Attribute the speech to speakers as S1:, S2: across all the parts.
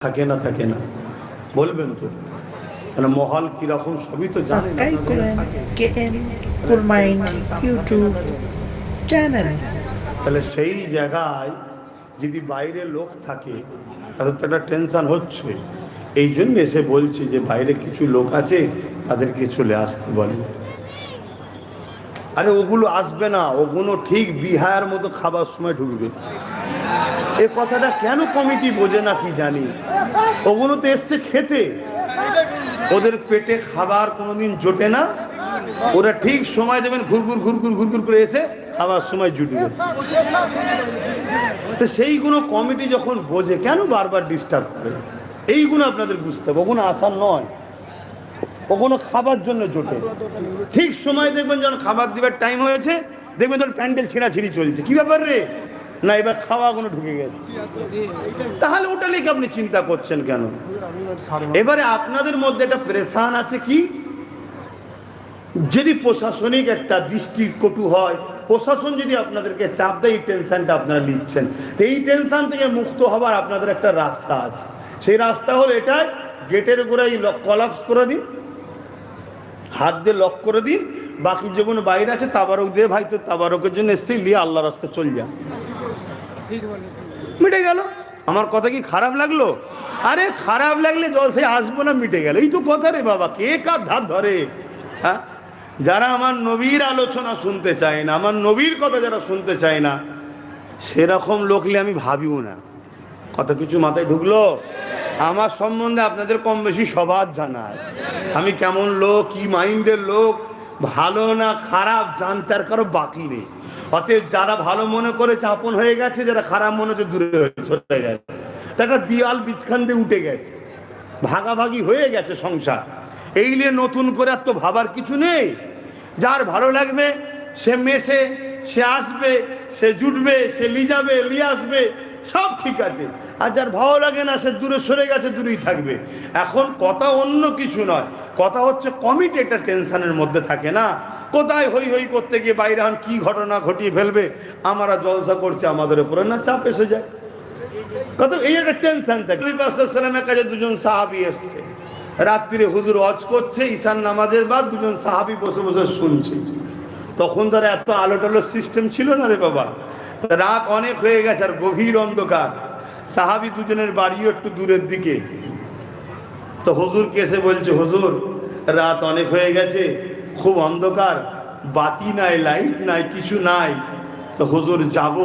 S1: থাকে না থাকে না। বলবেন তো। কেন মহল কীরকম সবই তো জানেন
S2: ইউটিউব চ্যানেল
S1: তাহলে সেই জায়গায় যদি বাইরে লোক থাকে তাদের তো একটা টেনশন হচ্ছে। এই জন্য এসে বলছি যে বাইরে কিছু লোক আছে তাদেরকে চলে আসতে বলে। আরে ওগুলো আসবে না, ওগুলো ঠিক বিহার মতো খাবার সময় ঢুকবে। এ কথাটা কেন কমিটি বোঝে না কি জানি? ওগুলো তো এসছে খেতে। ওদের পেটে খাবার কোনোদিন জোটে না। ওরা ঠিক সময় দেবেন ঘুরঘুর ঘুরঘুর ঘুরঘুর করে এসে খাবার সময় জুটবে। তো সেইগুলো কমিটি যখন বোঝে, কেন বারবার ডিস্টার্ব করে? এইগুলো আপনাদের বুঝতে হবে, ওগুলো আসার নয়। ওগুলো খাবার জন্য জোটে। ঠিক সময় দেখবেন যখন খাবার দিবার টাইম হয়েছে, দেখবেন তোর প্যান্ডেল ছিঁড়াছিঁড়ি চলছে। কি ব্যাপার রে? না, এবার খাওয়াগুলো ঢুকে গেছে। তাহলে ওটা লিখে আপনি চিন্তা করছেন কেন? এবারে আপনাদের মধ্যে একটা প্রেশান আছে কি? যদি প্রশাসনিক একটা দৃষ্টি কটু হয়, প্রশাসন যদি আপনাদেরকে চাপ দেয়, এই টেনশনটা আপনারা নিচ্ছেন। তো এই টেনশন থেকে মুক্ত হবার আপনাদের একটা রাস্তা আছে। সেই রাস্তা হলো এটাই গেটের এই কলাপস করে দিন। হাত দিয়ে লক করে দিন বাকি যেগুলো বাইরে আছে তাবারক দিয়ে ভাই তো তাবারকের জন্য এসছে নিয়ে আল্লাহ রাস্তা চল যা। মিটে গেল। আমার কথা কি খারাপ লাগল? আরে খারাপ লাগলে জলসে আসব না মিটে গেল। এই তো কথা রে বাবা কে কার ধার ধরে? হ্যাঁ? যারা আমার নবীর আলোচনা শুনতে চায় না আমার নবীর কথা যারা শুনতে চায় না সেরকম লোকলে আমি ভাবিও না। কথা কিছু মাথায় ঢুকলো? আমার সম্বন্ধে আপনাদের কম বেশি সবার জানা আছে। আমি কেমন লোক, কি মাইন্ডের লোক, ভালো না খারাপ জানতে আর কারও বাকি নেই। অতএব যারা ভালো মনে করে চাপন হয়ে গেছে, যারা খারাপ মনে হচ্ছে, দূরে চলে গেছে। একটা দিয়াল বিছখান দিয়ে উঠে গেছে। ভাগাভাগি হয়ে গেছে সংসার। এই নিয়ে নতুন করে আর তো ভাবার কিছু নেই। যার ভালো লাগবে, সে মেশে, সে আসবে, সে জুটবে, সে লি যাবে লি আসবে, সব ঠিক আছে। আর যার ভালো লাগে না, সে দূরে সরে গেছে, দূরেই থাকবে। এখন কথা অন্য কিছু নয়। কথা হচ্ছে কমিটি একটা টেনশনের মধ্যে থাকে না। কোথায় হই হই করতে গিয়ে বাইরে হন, কী ঘটনা ঘটিয়ে ফেলবে? আমরা জলসা করছে আমাদের উপরে, না চাপ এসে যায়। কত এই একটা টেনশন থাকে। নবী কাছে দুজন সাহাবি এসছে। রাত্রিরে হুজুর অজ করছে ঈশান নামাজের বাদ দুজন সাহাবি বসে বসে শুনছে। তখন তার এত আলো টালো সিস্টেম ছিল না রে বাবা। রাত অনেক হয়ে গেছে আর গভীর অন্ধকার। সাহাবি দুজনের বাড়িও একটু দূরের দিকে। তো হজুর কেসে বলছে, হজুর, রাত অনেক হয়ে গেছে, খুব অন্ধকার, বাতি নাই, লাইট নাই, কিছু নাই। তো হজুর, যাব।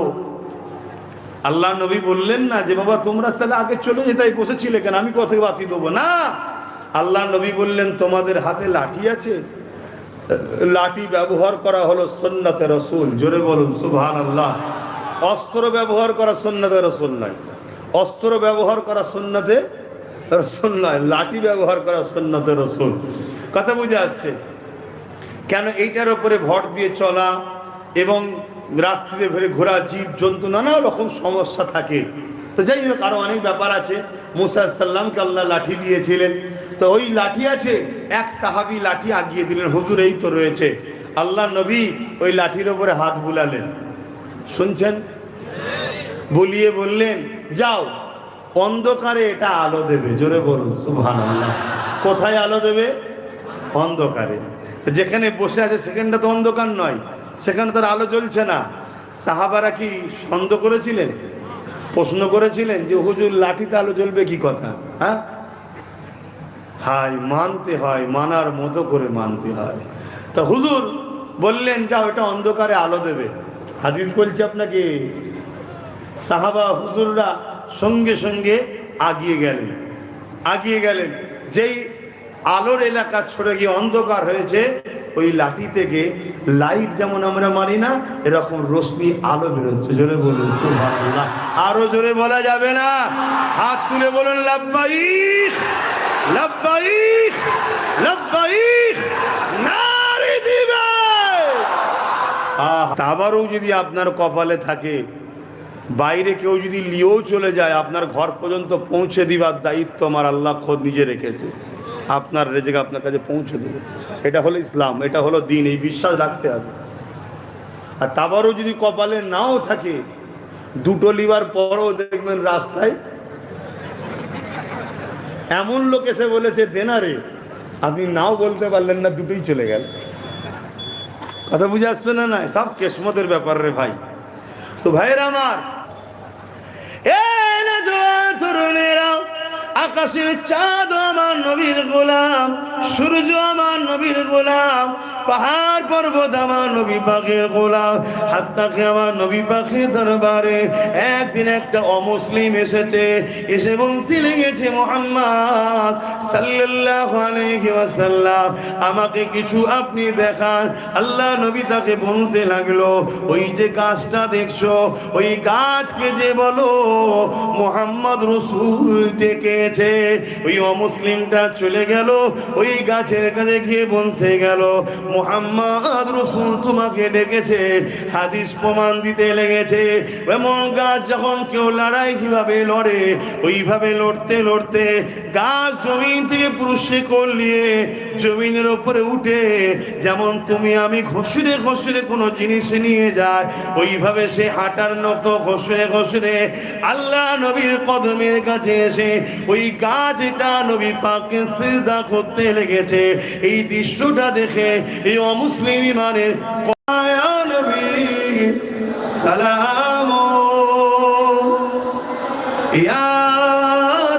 S1: আল্লাহ নবী বললেন না যে, বাবা, তোমরা তাহলে আগে চলে যেতাই বসেছিলে কেন? আমি কোথায় বাতি দেবো? না, আল্লাহ নবী বললেন, তোমাদের হাতে লাঠি আছে। লাঠি ব্যবহার করা হলো সন্ন্যতে রসুল। জোরে বলুন সুবহান আল্লাহ অস্ত্র ব্যবহার করা সন্ন্যতে রসুল নয়। অস্ত্র ব্যবহার করা সন্ন্যতে রসুল নয়, লাঠি ব্যবহার করা সন্ন্যতে রসুল। কথা বুঝে আসছে? কেন এইটার উপরে ভর দিয়ে চলা এবং রাত্রিরে ফেরে ঘোরা জীব জন্তু নানা রকম সমস্যা থাকে। তো যাই হোক, আরও অনেক ব্যাপার আছে। মুসা সাল্লামকে আল্লাহ লাঠি দিয়েছিলেন। তো ওই লাঠি আছে, এক সাহাবি লাঠি আগিয়ে দিলেন, হুজুর, এই তো রয়েছে। আল্লাহ নবী ওই লাঠির ওপরে হাত বুলালেন। শুনছেন? বলিয়ে বললেন, যাও, অন্ধকারে এটা আলো দেবে। জোরে বলুন আল্লাহ কোথায় আলো দেবে? অন্ধকারে। যেখানে বসে আছে সেখানটা তো অন্ধকার নয়, সেখানে তার আলো জ্বলছে না। সাহাবারা কি সন্দেহ করেছিলেন? প্রশ্ন করেছিলেন যে, হুজুর, লাঠিতে আলো জ্বলবে কি কথা? হ্যাঁ? হায়, মানতে হয়, মানার মতো করে মানতে হয়। তা হুজুর বললেন, যাও, এটা অন্ধকারে আলো দেবে। হাদিস বলছে আপনাকে সাহাবা হুজুররা সঙ্গে সঙ্গে আগিয়ে গেলেন। আগিয়ে গেলেন। যেই আলোর এলাকা ছড়ে গিয়ে অন্ধকার হয়েছে, ওই লাঠি থেকে লাইট যেমন আমরা মারি না, এরকম রশ্মি আলো বেরোচ্ছে। জোরে বলুন আরও জোরে বলা যাবে না। হাত তুলে বলুন, লাব্বাইক লাব্বাইক লাব্বাইক, নারী দিবে। আবারও যদি আপনার কপালে থাকে বাইরে কেউ যদি লিয়েও চলে যায়, আপনার ঘর পর্যন্ত পৌঁছে দিবার দায়িত্ব আমার আল্লাহ খোদ নিজে রেখেছে। আপনার রেজেকে আপনার কাছে পৌঁছে দেবে। এটা হলো ইসলাম, এটা হলো দিন, এই বিশ্বাস রাখতে হবে। আর তাবারও যদি কপালে নাও থাকে, দুটো লিবার পরও দেখবেন রাস্তায় এমন লোক এসে বলেছে দেনারে আপনি নাও বলতে পারলেন না, দুটোই চলে গেল। কথা বুঝে আসছে না না? সব কেসমতের ব্যাপার রে ভাই। তো ভাইয়ের আমার এ না জোয়ান তরুণেরা আকাশের চাঁদ আমার নবীর গোলাম সূর্য আমার নবীর গোলাম পাহাড় পর্বত আমার নবী পাখির গোলাম। হাত তাকে আমার নবী পাখির দরবারে একদিন একটা অমুসলিম এসেছে, এসে বলতে লেগেছে মোহাম্মদ আলাইহি আমাকে কিছু আপনি দেখান। আল্লাহ নবী তাকে বলতে লাগল, ওই যে গাছটা দেখছ, ওই গাছকে যে বলো, মোহাম্মদ রসুল ডেকেছে। ওই অমুসলিমটা চলে গেল, ওই গাছের কাছে গিয়ে বলতে গেল মোহাম্মদ রসুল তোমাকে ডেকেছে, হাদিস প্রমাণ দিতে লেগেছে। এমন গাছ যখন কেউ লড়াই যেভাবে লড়ে, ওইভাবে লড়তে লড়তে গাছ জমিন থেকে পুরুষে করলিয়ে জমিনের উপরে উঠে, যেমন তুমি আমি ঘষুরে ঘষুরে কোনো জিনিস নিয়ে যায় ওইভাবে সে হাঁটার মতো ঘষুরে ঘষুরে আল্লাহ নবীর কদমের কাছে এসে ওই গাছটা নবী পাকে সিজদা করতে লেগেছে। এই দৃশ্যটা দেখে এই অমুসলিম ইমানের সালাম। ইয়া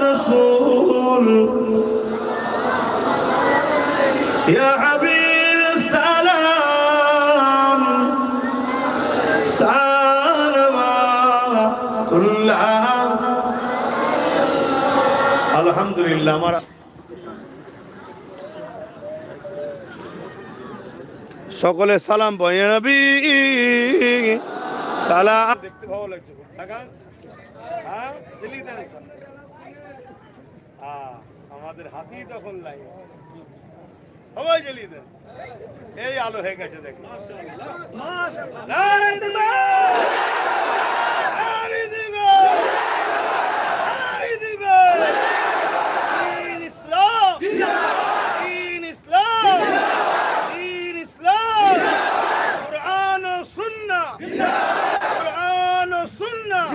S1: রাসূল ইয়া হাবিব সালাম। সালামাতুল্লাহ। আলহামদুলিল্লাহ আমার সকলে সালাম বয়ে নবী। সালাম। দেখতে ভালো লাগছে দেখান হ্যাঁ দিল্লি দেন আমাদের হাতি তখন লাগে সবাই জ্বালিয়ে দেন। এই আলো হয়ে গেছে দেখ নারী দিবে! নারী দিবে! নারী দিবে! দিন ইসলাম! দিন ইসলাম! দিন ইসলাম! কুরআন ও সুন্নাহ! কুরআন ও সুন্নাহ!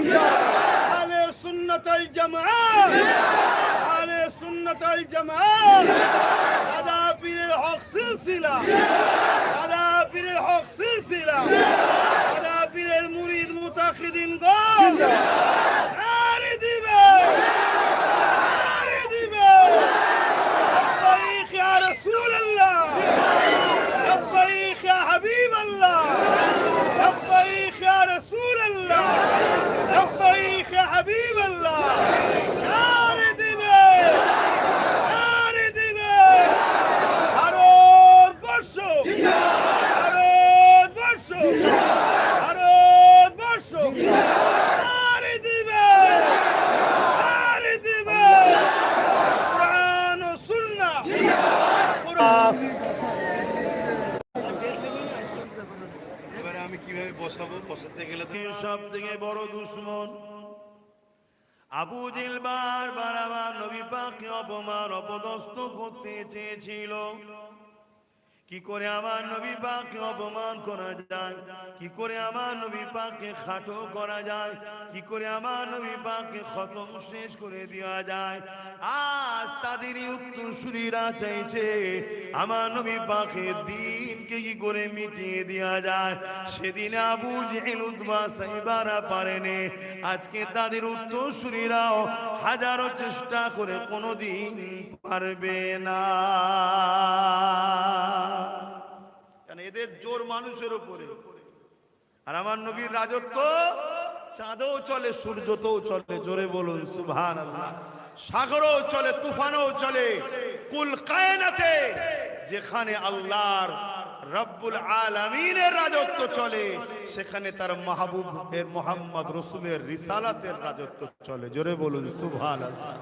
S1: আহলে সুন্নাত আল জামাআহ! আহলে সুন্নাত আল দাদা পীরের হক সিলসিলা। দাদা পীরের হক সিলসিলা। দাদা পীরের মুরিদ মুতাখিদিন গণ কীভাবে বসাবো? বসাতে গেলে সব থেকে বড় দুশ্মন। আবু জিল বারবার আবার নবী পাককে অপমান, অপদস্থ করতে চেয়েছিল। কি করে আমার নবী পাককে অপমান করা যায়? কি করে আমার নবী পাককে খাটো করা যায়? কি করে আমার নবী পাককে খতম শেষ করে দেওয়া যায়? আজ তাদেরই উত্তরসূরিরা চাইছে, আমার নবী পাকে দিনকে কি করে মিটিয়ে দেওয়া যায়? সেদিন আবু জেহেল উদ্বা সাইবারা পারেনি আজকে তাদের উত্তরসূরিরাও হাজারো চেষ্টা করে কোনোদিন পারবে না। কারণ এদের জোর মানুষের উপরে। আর আমার নবীর রাজত্ব, চাঁদেও চলে চলে, জোরে বলুন সুভান সাগরও চলে, তুফানও চলে, কুল কায়নাতে, যেখানে আল্লাহর রব্বুল আলামিনের রাজত্ব চলে, সেখানে তার মাহবুবের মোহাম্মদ রসুলের রিসালাতের রাজত্ব চলে, জোরে বলুন সুভান আল্লাহ